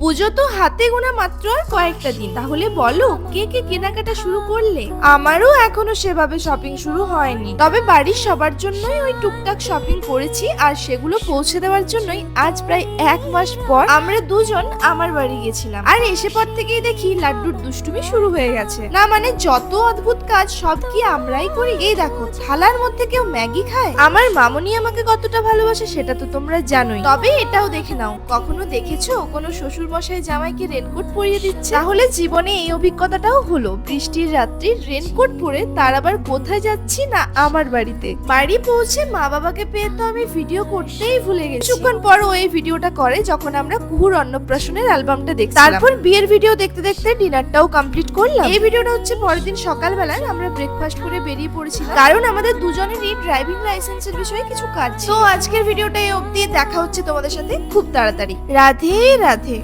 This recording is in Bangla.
পুজো তো হাতে গোনা মাত্র আর কয়েকটা দিন। তাহলে বলো, কে কে কেনাকাটা শুরু করলে? আমারও এখনও সেভাবে শপিং শুরু হয়নি। তবে বাড়ির সবার জন্যই ওই টুকটাক শপিং করেছি আর সেগুলো পৌঁছে দেওয়ার জন্যই আজ প্রায় এক মাস পর আমরা দুজন আমার বাড়ি গেছিলাম। আর এসে পর থেকেই দেখি লাড্ডুর দুষ্টুমি শুরু হয়ে গেছে। না মানে যত অদ্ভুত কাজ সব কি আমরাই করি? এই দেখো, থালার মধ্যে কেউ ম্যাগি খায়? আমার মামনি আমাকে কতটা ভালোবাসে সেটা তো তোমরা জানোই। তবে এটাও দেখে নাও, কখনো দেখেছ কোনো শ্বশুর মশাই জামাইকে রেনকোট পরিয়ে দিচ্ছে। তাহলে জীবনে এই অভিজ্ঞতাটাও হলো। বৃষ্টির রাত্রি রেনকোট পরে তার আবার কোথায় যাচ্ছি না আমার বাড়িতে? বাড়ি পৌঁছে মা বাবাকে পেয়ে তো আমি ভিডিও করতেই ভুলে গেছি। কিছুক্ষণ পর ও এই ভিডিওটা করে যখন আমরা কুহুর অন্নপ্রাশনের অ্যালবামটা দেখছি তারপর বিয়ের ভিডিও দেখতে দেখতে ডিনারটাও কমপ্লিট করলাম। এই ভিডিওটা হচ্ছে পরের দিন সকালবেলায় আমরা ব্রেকফাস্ট করে বেরিয়ে পড়েছিলাম কারণ আমাদের দুজনেরই ড্রাইভিং লাইসেন্সের বিষয়ে কিছু কাজ। তো আজকের ভিডিওটা এই অবধি। দেখা হচ্ছে তোমাদের সাথে খুব তাড়াতাড়ি। রাধে রাধে।